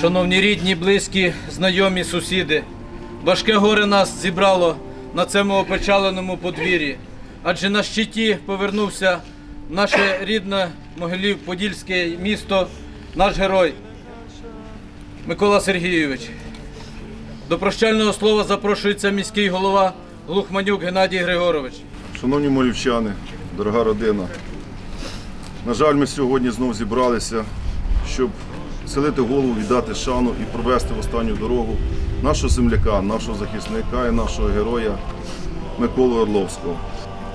Шановні рідні, близькі, знайомі, сусіди, важке горе нас зібрало на цьому опечаленому подвір'ї, адже на щиті повернувся наше рідне Могилів Подільське місто, наш герой Микола Сергійович. До прощального слова запрошується міський голова Глухманюк Геннадій Григорович. Шановні молівчани, дорога родина, на жаль, ми сьогодні знов зібралися, щоб селити голову, віддати шану і провести в останню дорогу нашого земляка, нашого захисника і нашого героя Миколу Орловського.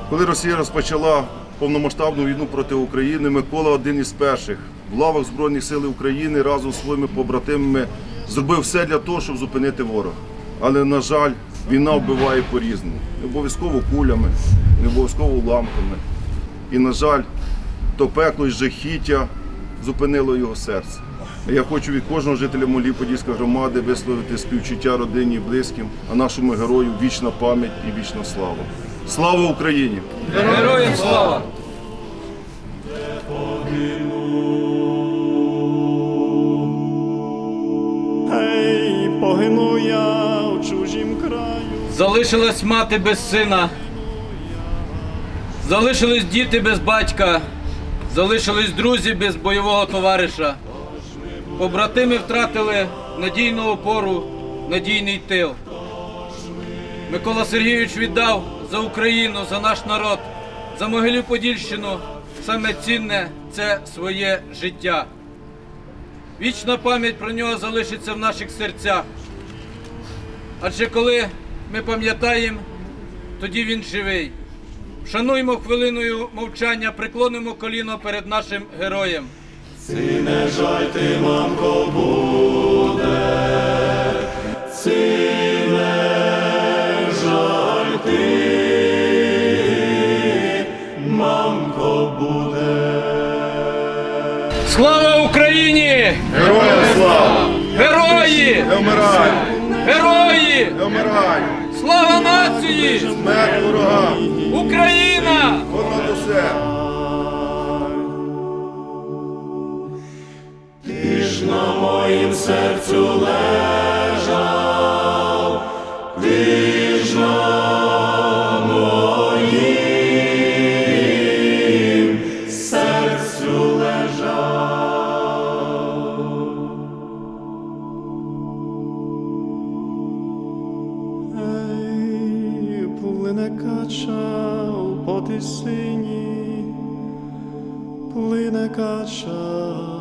Коли Росія розпочала повномасштабну війну проти України, Микола один із перших в лавах Збройних сил України разом з своїми побратимами зробив все для того, щоб зупинити ворога. Але, на жаль, війна вбиває по-різному. Не обов'язково кулями, не обов'язково уламками. І, на жаль, то пекло і жахіття зупинило його серце. Я хочу від кожного жителя Молі Подільської громади висловити співчуття родині і близьким, а нашому герою вічна пам'ять і вічна слава. Слава Україні! Героям слава! Гей, погину я у чужім краю. Залишилась мати без сина, залишились діти без батька, залишились друзі без бойового товариша. Побратими втратили надійну опору, надійний тил. Микола Сергійович віддав за Україну, за наш народ, за Могилів Подільщину. Саме цінне це своє життя. Вічна пам'ять про нього залишиться в наших серцях. Адже коли ми пам'ятаємо, тоді він живий. Шануймо хвилиною мовчання, преклонимо коліно перед нашим героєм. Не жаль ти, мамко, буде, сине жаль ти, мамко буде. Слава Україні! Героям слава! Герої! Не вмирай! Герої! Не вмирай! Слава нації! Смерть ворогам! Україна! Понад усе! На моїм серцю лежав, на моїм серцю лежав. Ей, плине кача у потисині, плине кача